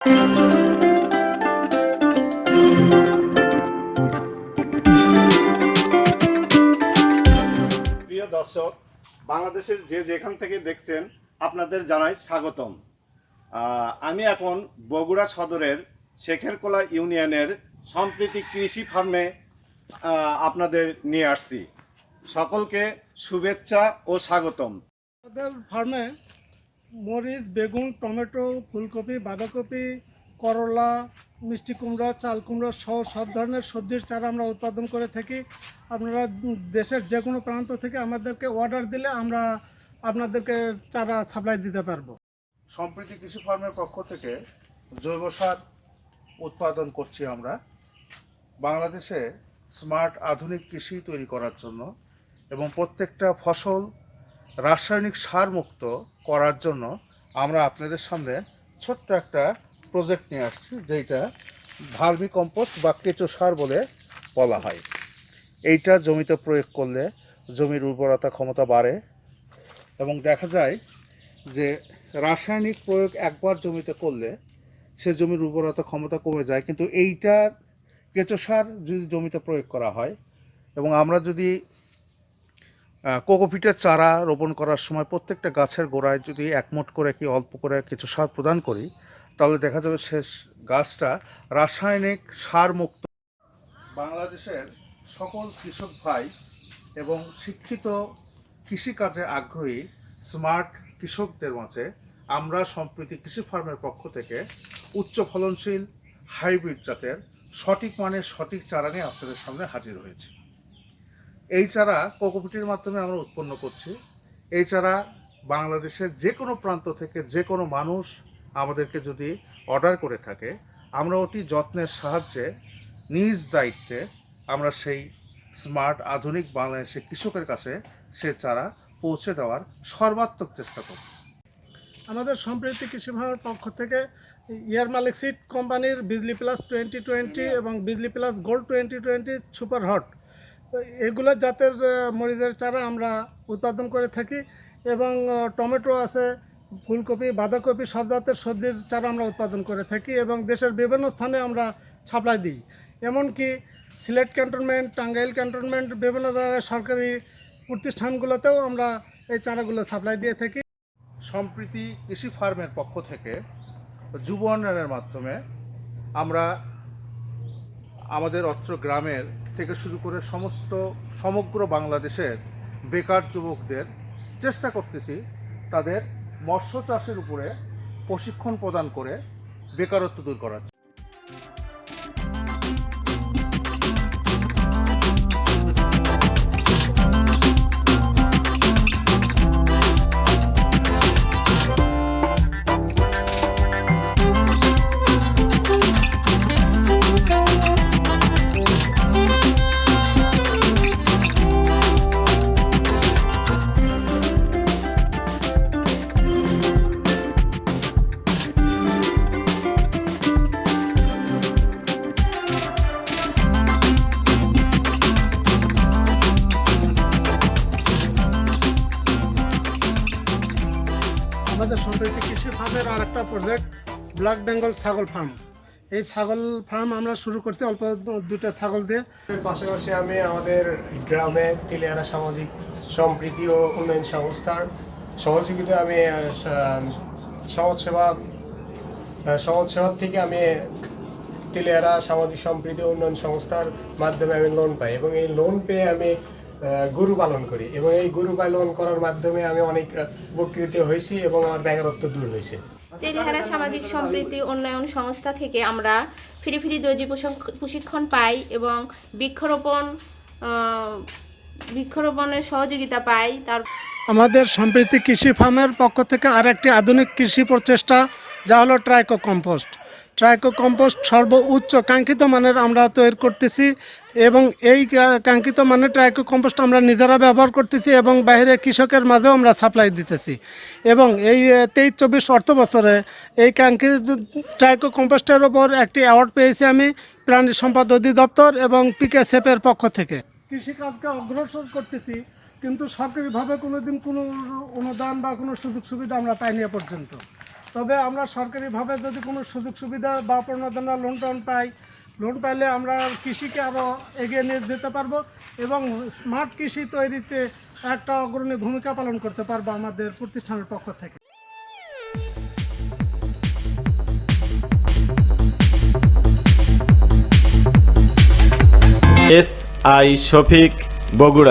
প্রিয় দর্শক, বাংলাদেশের যে যেখান থেকে দেখছেন, আপনাদের জানাই স্বাগতম। আমি এখন বগুড়া সদরের শেখেরকোলা ইউনিয়নের সম্প্রীতি কৃষি ফার্মে আপনাদের নিয়ে আসছি। সকলকে শুভেচ্ছা ও স্বাগতম। আমাদের ফার্মে মরিচ, বেগুন, টমেটো, ফুলকপি, বাঁধাকপি, করলা, মিষ্টি কুমড়া, চাল কুমড়া সহ সব ধরনের সবজির চারা আমরা উৎপাদন করে থাকি। আপনারা দেশের যে কোনো প্রান্ত থেকে আমাদেরকে অর্ডার দিলে আমরা আপনাদেরকে চারা সাপ্লাই দিতে পারব। সম্প্রতি কৃষি ফার্মের পক্ষ থেকে জৈব সার উৎপাদন করছি আমরা। বাংলাদেশে স্মার্ট আধুনিক কৃষি তৈরি করার জন্য এবং প্রত্যেকটা ফসল রাসায়নিক সার মুক্ত করার জন্য আমরা আপনাদের সামনে ছোট্ট একটা প্রজেক্ট নিয়ে আসছি যেটা ভার্মি কম্পোস্ট বা কেঁচো সার বলে বলা হয়। এইটা জমিতে প্রয়োগ করলে জমির উর্বরতা ক্ষমতা বাড়ে এবং দেখা যায় যে রাসায়নিক প্রয়োগ একবার জমিতে করলে সে জমির উর্বরতা ক্ষমতা কমে যায়, কিন্তু এইটার কেঁচো সার যদি জমিতে প্রয়োগ করা হয় এবং আমরা যদি কোকোপিটের চারা রোপণ করার সময় প্রত্যেকটা গাছের গোড়ায় যদি একমোট করে কি অল্প করে কিছু সার প্রদান করি, তাহলে দেখা যাবে শেষ গাছটা রাসায়নিক সার মুক্ত বাংলাদেশের সকল কৃষক ভাই এবং শিক্ষিত কৃষিকাজে আগ্রহী স্মার্ট কৃষকদের মাঝে আমরা সম্প্রতি কৃষি ফার্মের পক্ষ থেকে উচ্চ ফলনশীল হাইব্রিড জাতের সঠিক মানের সঠিক চারা নিয়ে আপনাদের সামনে হাজির হয়েছি। এই চারা কোকোপিটির মাধ্যমে আমরা উৎপন্ন করছি। এই চারা বাংলাদেশের যে কোনো প্রান্ত থেকে যে কোনো মানুষ আমাদেরকে যদি অর্ডার করে থাকে, আমরা অতি যত্নের সাহায্যে নিজ দায়িত্বে আমরা সেই স্মার্ট আধুনিক বাংলাদেশের কৃষকের কাছে সে চারা পৌঁছে দেওয়ার সর্বাত্মক চেষ্টা করব। আমাদের সম্প্রীতি কৃষি ফার্মের পক্ষ থেকে ইয়ার মালিক সিট কোম্পানির বিজলি প্লাস টোয়েন্টি টোয়েন্টি এবং Bijli plus gold twenty twenty super hot এগুলো জাতের মরিচের চারা আমরা উৎপাদন করে থাকি এবং টমেটো আছে, ফুলকপি, বাঁধাকপি সব জাতের সবজির চারা আমরা উৎপাদন করে থাকি এবং দেশের বিভিন্ন স্থানে আমরা সাপ্লাই দিই। এমনকি সিলেট ক্যান্টনমেন্ট, টাঙ্গাইল ক্যান্টনমেন্ট, বিভিন্ন জায়গায় সরকারি প্রতিষ্ঠানগুলোতেও আমরা এই চারাগুলো সাপ্লাই দিয়ে থাকি। সম্প্রীতি কৃষি ফার্মের পক্ষ থেকে যুব উন্নয়নের মাধ্যমে আমরা আমাদের অত্র গ্রামের থেকে শুরু করে সমস্ত সমগ্র বাংলাদেশের বেকার যুবকদের চেষ্টা করতেছি তাদের মৎস্য চাষের উপরে প্রশিক্ষণ প্রদান করে বেকারত্ব দূর করার আমাদের সম্প্রীতি কৃষি ফার্মের আর একটা প্রজেক্ট ব্ল্যাক বেঙ্গল ছাগল ফার্ম এই ছাগল ফার্ম আমরা শুরু করছি অল্প দুটা ছাগল দিয়ে। পাশাপাশি আমি আমাদের গ্রামে তেলিয়ারা সামাজিক সম্প্রীতি ও উন্নয়ন সংস্থার সহযোগিতা আমি সমাজসেবা সমাজসেবার থেকে আমি তেলিয়ারা সামাজিক সম্প্রীতি উন্নয়ন সংস্থার মাধ্যমে আমি লোন পাই এবং এই লোন পেয়ে আমি গরু পালন করি এবং এই গরু পালন করার মাধ্যমে আমি অনেক উপকৃত হয়েছি এবং আমার বেকারত্ব দূর হয়েছে। তেলিহারা সামাজিক সম্প্রীতি উন্নয়ন সংস্থা থেকে আমরা ফ্রি ফ্রি দর্জি প্রশিক্ষ- প্রশিক্ষণ পাই এবং বৃক্ষরোপণ বৃক্ষরোপণের সহযোগিতা পাই। তার আমাদের সম্প্রীতি কৃষি ফার্মের পক্ষ থেকে আর একটি আধুনিক কৃষি প্রচেষ্টা যা হলো ট্রাইকো কম্পোস্ট ট্রাইকো কম্পোস্ট সর্বোচ্চ কাঙ্ক্ষিত মানের আমরা তৈরি করতেছি এবং এই কাঙ্ক্ষিত মানের ট্রাইকো কম্পোস্ট আমরা নিজেরা ব্যবহার করতেছি এবং বাইরে কৃষকের মাঝেও আমরা সাপ্লাই দিতেছি। এবং এই তেইশ চব্বিশ অর্থ বছরে এই কাঙ্ক্ষিত ট্রাইকো কম্পোস্টের ওপর একটি অ্যাওয়ার্ড পেয়েছি আমি প্রাণী সম্পদ অধিদপ্তর এবং পিকে সেপের পক্ষ থেকে। কৃষিকাজকে অগ্রসর করতেছি, কিন্তু সরকারিভাবে কোনোদিন কোনো অনুদান বা কোনো সুযোগ সুবিধা আমরা পাইনি পর্যন্ত। তবে আমরা সরকারিভাবে যদি কোনো সুযোগ সুবিধা বা প্রণোদনা লোন টোন পাই লোন পাইলে আমরা কৃষিকে আরও এগিয়ে নিয়ে যেতে পারব এবং স্মার্ট কৃষি তৈরিতে একটা অগ্রণী ভূমিকা পালন করতে পারব আমাদের প্রতিষ্ঠানের পক্ষ থেকে। S I Shafiq Bogura.